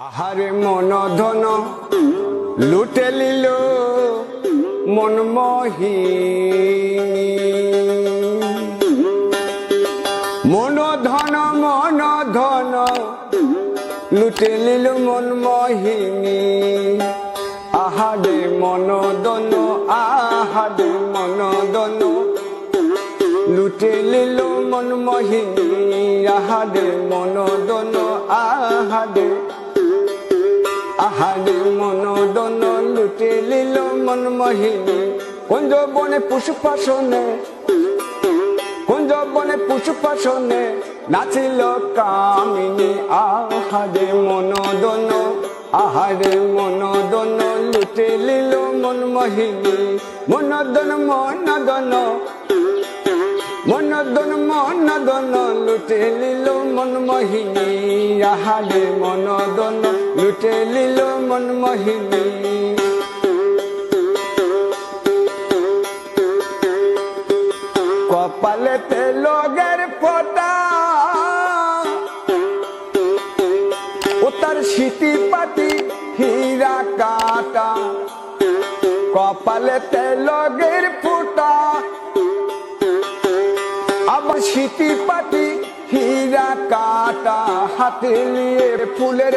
আহারে মন ধন লুটে লিল মনমোহী মন ধন মন ধন লুটে লিল মনমোহিনী আহারে মন দন আহারে মন দন লুটে লিল মনমোহিনী আহারে মন দন আহারে আহারে মন দন লুটে লিল মনমোহিনী কুঞ্জ বনে পুষ্পাসনে কুঞ্জ বনে পুষ্পাসনে নাচিল কামিনী। আহারে মন দন আহারে মন দন লুটে লিল মন দন মন দন মনদন মনদন লুটে লিল মনমোহিনী আহারে মনদন লুটে লিল মনমোহিনী কপালেতে লগের ফোটা উত্তর সিটি পাতি হীরা কাটা। কপালেতে লগের ফোটা আবার সিটি পাটি হীরা কাটা হাতে নিয়ে ফুলের